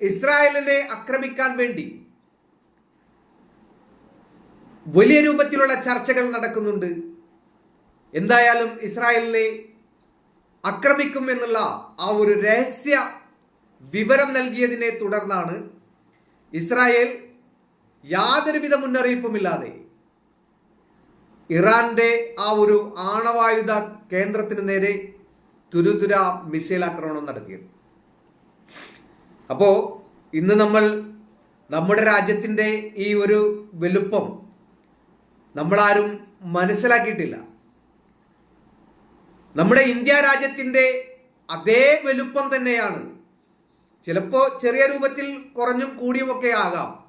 ഇസ്രായേലിനെ ആക്രമിക്കാൻ വേണ്ടി വലിയ രൂപത്തിലുള്ള ചർച്ചകൾ നടക്കുന്നുണ്ട്. എന്തായാലും ഇസ്രായേലിനെ ആക്രമിക്കും എന്നുള്ള ആ ഒരു രഹസ്യ വിവരം നൽകിയതിനെ തുടർന്നാണ് ഇസ്രായേൽ യാതൊരുവിധ മുന്നറിയിപ്പുമില്ലാതെ ഇറാന്റെ ആ ഒരു ആണവായുധ കേന്ദ്രത്തിന് നേരെ തുരുതുര മിസൈൽ ആക്രമണം നടത്തിയത്. അപ്പോ ഇന്ന് നമ്മൾ നമ്മുടെ രാജ്യത്തിന്റെ ഈ ഒരു വലുപ്പം നമ്മളാരും മനസ്സിലാക്കിയിട്ടില്ല. നമ്മുടെ ഇന്ത്യ രാജ്യത്തിന്റെ അതേ വലുപ്പം തന്നെയാണ്. ചിലപ്പോ ചെറിയ രൂപത്തിൽ കുറഞ്ഞും കൂടിയുമൊക്കെ ആകാം.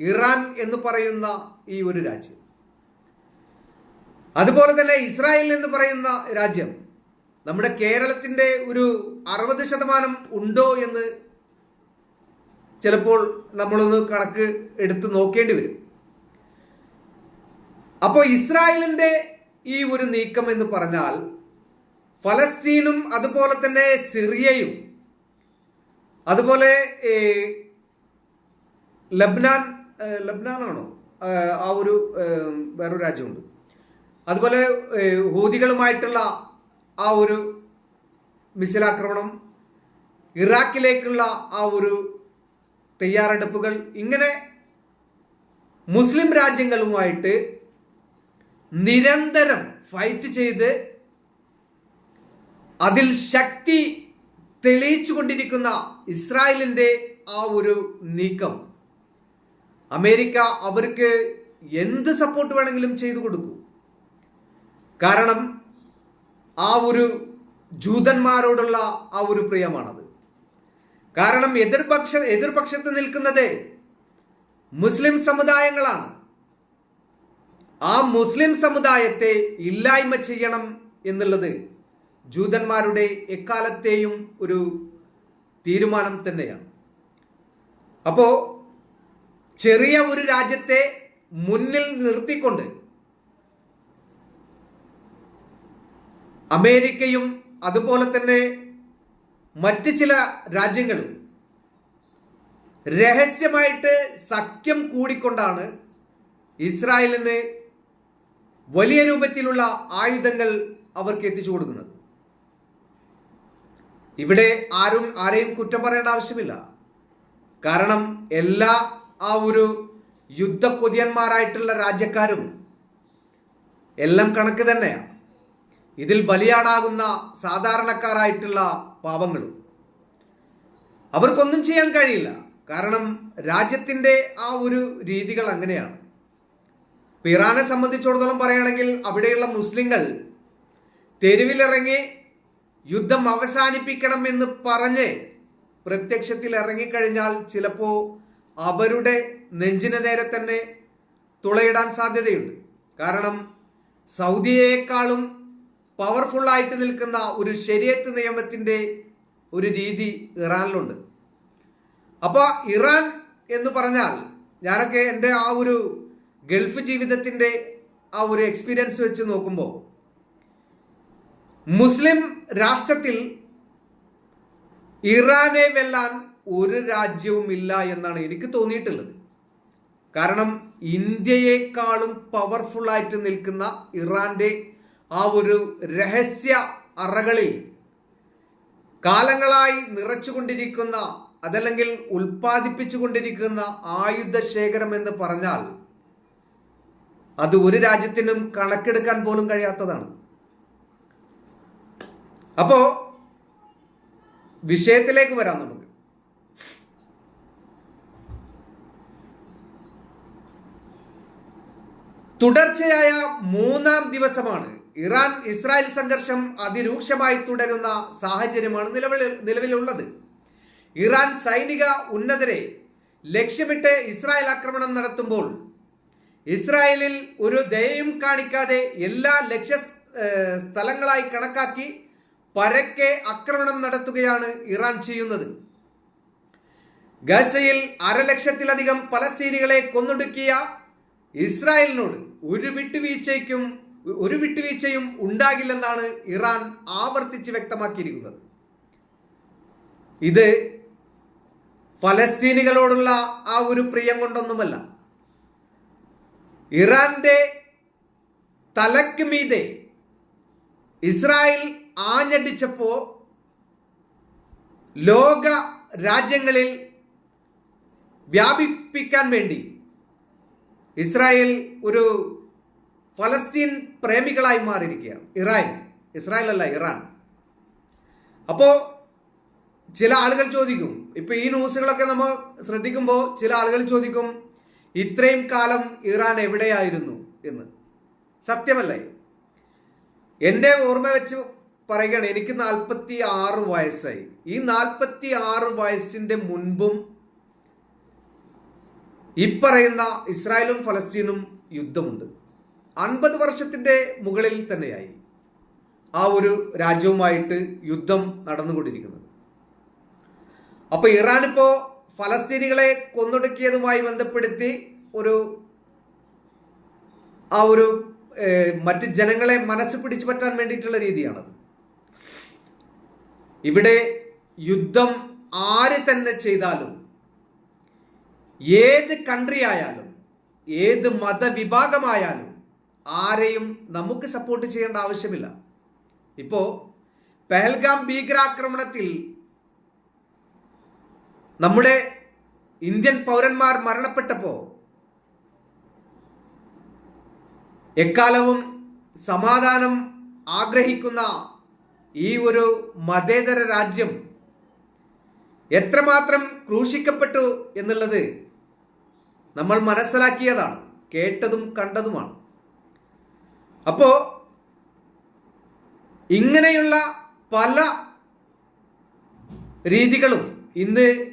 ഇറാൻ എന്ന് പറയുന്ന ഈ ഒരു രാജ്യം. അതുപോലെ തന്നെ ഇസ്രായേൽ എന്ന് പറയുന്ന രാജ്യം നമ്മുടെ കേരളത്തിന്റെ ഒരു അറുപത് ശതമാനം ഉണ്ടോ എന്ന് ചിലപ്പോൾ നമ്മളൊന്ന് കണക്ക് എടുത്ത് നോക്കേണ്ടി വരും. അപ്പോൾ ഇസ്രായേലിന്റെ ഈ ഒരു നീക്കം എന്ന് പറഞ്ഞാൽ ഫലസ്തീനും അതുപോലെ തന്നെ സിറിയയും അതുപോലെ ലബ്നാൻ ലബ്നാനാണോ? ആ, ഒരു വേറൊരു രാജ്യമുണ്ട്. അതുപോലെ ഹൂതികളുമായിട്ടുള്ള ആ ഒരു മിസിലാക്രമണം ഇറാഖിലേക്കുള്ള ആ ഒരു തയ്യാറെടുപ്പുകൾ ഇങ്ങനെ മുസ്ലിം രാജ്യങ്ങളുമായിട്ട് നിരന്തരം ഫൈറ്റ് ചെയ്ത് അതിൽ ശക്തി തെളിയിച്ചു കൊണ്ടിരിക്കുന്ന ഇസ്രായേലിന്റെ ആ ഒരു നീക്കം. അമേരിക്ക അവർക്ക് എന്ത് സപ്പോർട്ട് വേണമെങ്കിലും ചെയ്തു കൊടുക്കും. കാരണം ആ ഒരു ജൂതന്മാരോടുള്ള ആ ഒരു പ്രിയമാണത്. കാരണം എതിർപക്ഷ എതിർപക്ഷത്ത് നിൽക്കുന്നത് മുസ്ലിം സമുദായങ്ങളാണ്. ആ മുസ്ലിം സമുദായത്തെ ഇല്ലായ്മ ചെയ്യണം എന്നുള്ളത് ജൂതന്മാരുടെ എക്കാലത്തെയും ഒരു തീരുമാനം തന്നെയാണ്. അപ്പോ ചെറിയ ഒരു രാജ്യത്തെ മുന്നിൽ നിർത്തിക്കൊണ്ട് അമേരിക്കയും അതുപോലെ തന്നെ മറ്റ് ചില രാജ്യങ്ങളും രഹസ്യമായിട്ട് സഖ്യം കൂടിക്കൊണ്ടാണ് ഇസ്രായേലിന് വലിയ രൂപത്തിലുള്ള ആയുധങ്ങൾ അവർക്ക് എത്തിച്ചു കൊടുക്കുന്നത്. ഇവിടെ ആരും ആരെയും കുറ്റം പറയേണ്ട ആവശ്യമില്ല. കാരണം എല്ലാ ആ ഒരു യുദ്ധ കൊതിയന്മാരായിട്ടുള്ള രാജ്യക്കാരും എല്ലാം കണക്ക് തന്നെയാണ് ഇതിൽ ബലിയാടാകുന്ന സാധാരണക്കാരായിട്ടുള്ള പാവങ്ങളും. അവർക്കൊന്നും ചെയ്യാൻ കഴിയില്ല. കാരണം രാജ്യത്തിന്റെ ആ ഒരു രീതികൾ അങ്ങനെയാണ്. ഇപ്പം ഇറാനെ സംബന്ധിച്ചിടത്തോളം പറയുകയാണെങ്കിൽ അവിടെയുള്ള മുസ്ലിങ്ങൾ തെരുവിലിറങ്ങി യുദ്ധം അവസാനിപ്പിക്കണം എന്ന് പറഞ്ഞ് പ്രത്യക്ഷത്തിൽ ഇറങ്ങിക്കഴിഞ്ഞാൽ ചിലപ്പോൾ അവരുടെ നെഞ്ചിന് നേരെ തന്നെ തുളയിടാൻ സാധ്യതയുണ്ട്. കാരണം സൗദിയേക്കാളും പവർഫുൾ ആയിട്ട് നിൽക്കുന്ന ഒരു ശരിയത്ത് നിയമത്തിന്റെ ഒരു രീതി ഇറാനിലുണ്ട്. അപ്പോൾ ഇറാൻ എന്ന് പറഞ്ഞാൽ ഞാനൊക്കെ എന്റെ ആ ഒരു ഗൾഫ് ജീവിതത്തിന്റെ ആ ഒരു എക്സ്പീരിയൻസ് വെച്ച് നോക്കുമ്പോൾ മുസ്ലിം രാഷ്ട്രത്തിൽ ഇറാനെ വെല്ലാൻ ഒരു രാജ്യവും ഇല്ല എന്നാണ് എനിക്ക് തോന്നിയിട്ടുള്ളത്. കാരണം ഇന്ത്യയെക്കാളും പവർഫുൾ ആയിട്ട് നിൽക്കുന്ന ഇറാന്റെ ആ ഒരു രഹസ്യ അറകളിൽ കാലങ്ങളായി നിറച്ചുകൊണ്ടിരിക്കുന്ന അതല്ലെങ്കിൽ ഉൽപ്പാദിപ്പിച്ചുകൊണ്ടിരിക്കുന്ന ആയുധ ശേഖരം എന്ന് പറഞ്ഞാൽ അത് ഒരു രാജ്യത്തിനും കണക്കെടുക്കാൻ പോലും കഴിയാത്തതാണ്. അപ്പോ വിഷയത്തിലേക്ക് വരാം നമുക്ക്. തുടർച്ചയായ മൂന്നാം ദിവസമാണ് ഇറാൻ ഇസ്രായേൽ സംഘർഷം അതിരൂക്ഷമായി തുടരുന്ന സാഹചര്യമാണ് നിലവിൽ നിലവിലുള്ളത്. ഇറാൻ സൈനിക ഉന്നതരെ ലക്ഷ്യമിട്ട് ഇസ്രായേൽ ആക്രമണം നടത്തുമ്പോൾ ഇസ്രായേലിൽ ഒരു ദയയും കാണിക്കാതെ എല്ലാ ലക്ഷ്യ സ്ഥലങ്ങളായി കണക്കാക്കി പരക്കെ ആക്രമണം നടത്തുകയാണ് ഇറാൻ ചെയ്യുന്നത്. ഗസയിൽ അരലക്ഷത്തിലധികം പലസ്തീനികളെ കൊന്നൊടുക്കിയ ഇസ്രായേലിനോട് ഒരു വിട്ടുവീഴ്ചയ്ക്കും ഒരു വിട്ടുവീഴ്ചയും ഉണ്ടാകില്ലെന്നാണ് ഇറാൻ ആവർത്തിച്ച് വ്യക്തമാക്കിയിരിക്കുന്നത്. ഇത് ഫലസ്തീനികളോടുള്ള ആ ഒരു പ്രിയം കൊണ്ടൊന്നുമല്ല. ഇറാന്റെ തലക്ക് മീതെ ഇസ്രായേൽ ആഞ്ഞടിച്ചപ്പോ ലോക രാജ്യങ്ങളിൽ വ്യാപിപ്പിക്കാൻ വേണ്ടി ഇസ്രായേൽ ഒരു ഫലസ്തീൻ പ്രേമികളായി മാറിയിരിക്കുകയാണ്. ഇറാൻ. ഇസ്രായേൽ അല്ല ഇറാൻ. അപ്പോ ചില ആളുകൾ ചോദിക്കും ഇപ്പൊ ഈ ന്യൂസുകളൊക്കെ നമ്മൾ ശ്രദ്ധിക്കുമ്പോൾ ചില ആളുകൾ ചോദിക്കും ഇത്രയും കാലം ഇറാൻ എവിടെയായിരുന്നു എന്ന്. സത്യമല്ലേ? എന്റെ ഓർമ്മ വെച്ച് പറയുകയാണ് എനിക്ക് നാൽപ്പത്തി ആറ് വയസ്സായി. ഈ നാൽപ്പത്തി ആറ് വയസ്സിന്റെ മുൻപും ഈ പറയുന്ന ഇസ്രായേലും ഫലസ്തീനും യുദ്ധമുണ്ട്. അൻപത് വർഷത്തിന്റെ മുകളിൽ തന്നെയായി ആ ഒരു രാജ്യവുമായിട്ട് യുദ്ധം നടന്നുകൊണ്ടിരിക്കുന്നത്. അപ്പോൾ ഇറാൻ ഇപ്പോ ഫലസ്തീനികളെ കൊന്നൊടുക്കിയതുമായി ബന്ധപ്പെടുത്തി ഒരു ആ ഒരു മറ്റ് ജനങ്ങളെ മനസ്സ് പിടിച്ചു പറ്റാൻ വേണ്ടിയിട്ടുള്ള രീതിയാണത്. ഇവിടെ യുദ്ധം ആര് തന്നെ ചെയ്താലും ഏത് കൺട്രി ആയാലും ഏത് മതവിഭാഗമായാലും ആരെയും നമുക്ക് സപ്പോർട്ട് ചെയ്യേണ്ട ആവശ്യമില്ല. ഇപ്പോ പെഹൽഗാം ഭീകരാക്രമണത്തിൽ നമ്മുടെ ഇന്ത്യൻ പൗരന്മാർ മരണപ്പെട്ടപ്പോ എക്കാലവും സമാധാനം ആഗ്രഹിക്കുന്ന ഈ ഒരു മതേതര രാജ്യം എത്രമാത്രം ക്രൂശിക്കപ്പെട്ടു എന്നുള്ളത് നമ്മൾ മനസ്സിലാക്കിയതാണ് കേട്ടതും കണ്ടതുമാണ്. അപ്പോ ഇങ്ങനെയുള്ള പല രീതികളും ഇന്ന്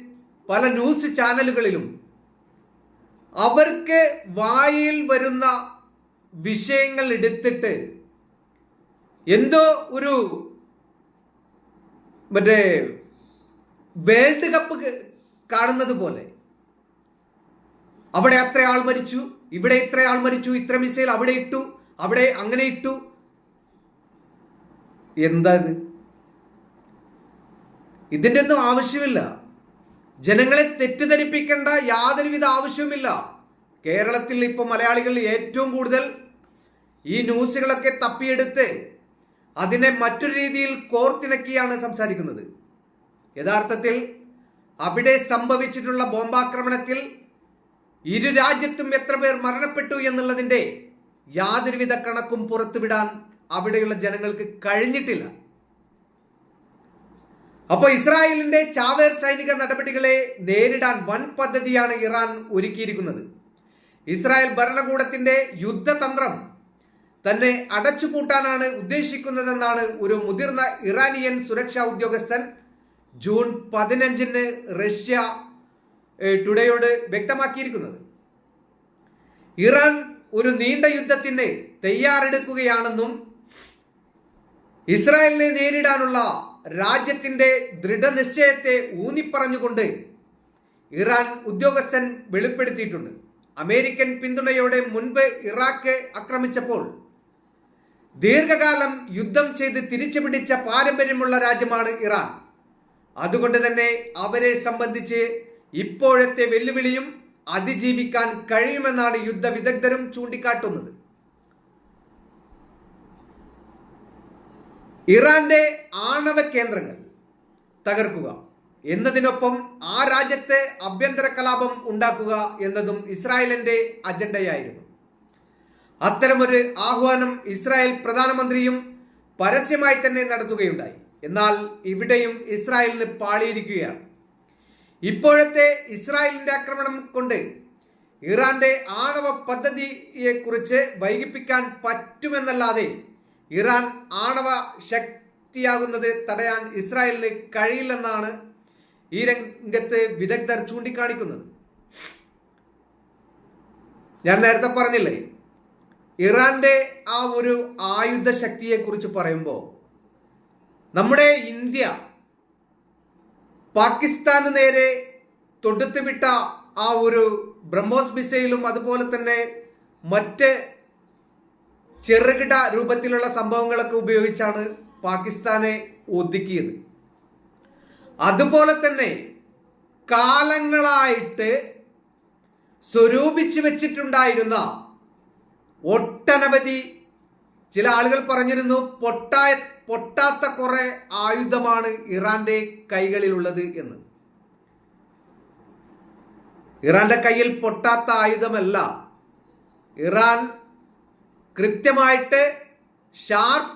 പല ന്യൂസ് ചാനലുകളിലും അവർക്ക് വായിൽ വരുന്ന വിഷയങ്ങൾ എടുത്തിട്ട് എന്തോ ഒരു മറ്റേ വേൾഡ് കപ്പ് കാണുന്നത് പോലെ. അവിടെ അത്ര ആൾ മരിച്ചു ഇവിടെ ഇത്ര ആൾ മരിച്ചു ഇത്ര മിസൈൽ അവിടെ ഇട്ടു. അവിടെ അങ്ങനെ ഇട്ടു. എന്താ ഇത്? ഇതിന്റെ ഒന്നും ആവശ്യമില്ല. ജനങ്ങളെ തെറ്റിദ്ധരിപ്പിക്കേണ്ട യാതൊരുവിധ ആവശ്യവുമില്ല. കേരളത്തിൽ ഇപ്പൊ മലയാളികൾ ഏറ്റവും കൂടുതൽ ഈ ന്യൂസുകളൊക്കെ തപ്പിയെടുത്ത് അതിനെ മറ്റൊരു രീതിയിൽ കോർത്തിണക്കിയാണ് സംസാരിക്കുന്നത്. യഥാർത്ഥത്തിൽ അവിടെ സംഭവിച്ചിട്ടുള്ള ബോംബാക്രമണത്തിൽ ഇരു രാജ്യത്തും എത്ര പേർ മരണപ്പെട്ടു എന്നുള്ളതിന്റെ യാതൊരുവിധ കണക്കും പുറത്തുവിടാൻ അവിടെയുള്ള ജനങ്ങൾക്ക് കഴിഞ്ഞിട്ടില്ല. അപ്പോൾ ഇസ്രായേലിന്റെ ചാവേർ സൈനിക നടപടികളെ നേരിടാൻ വൻ പദ്ധതിയാണ് ഇറാൻ ഒരുക്കിയിരിക്കുന്നത്. ഇസ്രായേൽ ഭരണകൂടത്തിന്റെ യുദ്ധതന്ത്രം തന്നെ അടച്ചുപൂട്ടാനാണ് ഉദ്ദേശിക്കുന്നതെന്നാണ് ഒരു മുതിർന്ന ഇറാനിയൻ സുരക്ഷാ ഉദ്യോഗസ്ഥൻ ജൂൺ പതിനഞ്ചിന് റഷ്യ ടുഡേയോട് വ്യക്തമാക്കിയിരിക്കുന്നത്. ഇറാൻ ഒരു നീണ്ട യുദ്ധത്തിന് തയ്യാറെടുക്കുകയാണെന്നും ഇസ്രായേലിനെ നേരിടാനുള്ള രാജ്യത്തിന്റെ ദൃഢനിശ്ചയത്തെ ഊന്നിപ്പറഞ്ഞുകൊണ്ട് ഇറാൻ ഉദ്യോഗസ്ഥൻ വെളിപ്പെടുത്തിയിട്ടുണ്ട്. അമേരിക്കൻ പിന്തുണയോടെ മുൻപ് ഇറാഖ് ആക്രമിച്ചപ്പോൾ ദീർഘകാലം യുദ്ധം ചെയ്ത് തിരിച്ചു പിടിച്ച പാരമ്പര്യമുള്ള രാജ്യമാണ് ഇറാൻ. അതുകൊണ്ട് തന്നെ അവരെ സംബന്ധിച്ച് ഇപ്പോഴത്തെ വെല്ലുവിളിയും അതിജീവിക്കാൻ കഴിയുമെന്നാണ് യുദ്ധ വിദഗ്ധരും ചൂണ്ടിക്കാട്ടുന്നത്. ഇറാന്റെ ആണവ കേന്ദ്രങ്ങൾ തകർക്കുക എന്നതിനൊപ്പം ആ രാജ്യത്തെ ആഭ്യന്തര കലാപം ഉണ്ടാക്കുക എന്നതും ഇസ്രായേലിന്റെ അജണ്ടയായിരുന്നു. അത്തരമൊരു ആഹ്വാനം ഇസ്രായേൽ പ്രധാനമന്ത്രിയും പരസ്യമായി തന്നെ നടത്തുകയുണ്ടായി. എന്നാൽ ഇവിടെയും ഇസ്രായേലിന് പാളിയിരിക്കുകയാണ്. ഇപ്പോഴത്തെ ഇസ്രായേലിന്റെ ആക്രമണം കൊണ്ട് ഇറാന്റെ ആണവ പദ്ധതിയെ കുറിച്ച് വൈകിപ്പിക്കാൻ പറ്റുമെന്നല്ലാതെ ഇറാൻ ആണവ ശക്തിയാകുന്നത് തടയാൻ ഇസ്രായേലിന് കഴിയില്ലെന്നാണ് ഈ രംഗത്ത് വിദഗ്ധർ ചൂണ്ടിക്കാണിക്കുന്നത്. ഞാൻ നേരത്തെ പറഞ്ഞില്ലേ ഇറാന്റെ ആ ഒരു ആയുധ ശക്തിയെ കുറിച്ച് പറയുമ്പോൾ നമ്മുടെ ഇന്ത്യ പാകിസ്ഥാന് നേരെ തൊടുത്തുവിട്ട ആ ഒരു ബ്രഹ്മോസ് മിസൈലും അതുപോലെ തന്നെ മറ്റ് ചെറുകിട രൂപത്തിലുള്ള സംഭവങ്ങളൊക്കെ ഉപയോഗിച്ചാണ് പാകിസ്ഥാനെ ഒതുക്കിയത്. അതുപോലെ തന്നെ കാലങ്ങളായിട്ട് സ്വരൂപിച്ചു വെച്ചിട്ടുണ്ടായിരുന്ന ഒട്ടനവധി ചില ആളുകൾ പറഞ്ഞിരുന്നു പൊട്ടായ പൊട്ടാത്ത കുറെ ആയുധമാണ് ഇറാന്റെ കൈകളിലുള്ളത് എന്ന്. ഇറാന്റെ കയ്യിൽ പൊട്ടാത്ത ആയുധമല്ല. ഇറാൻ കൃത്യമായിട്ട് ഷാർപ്പ്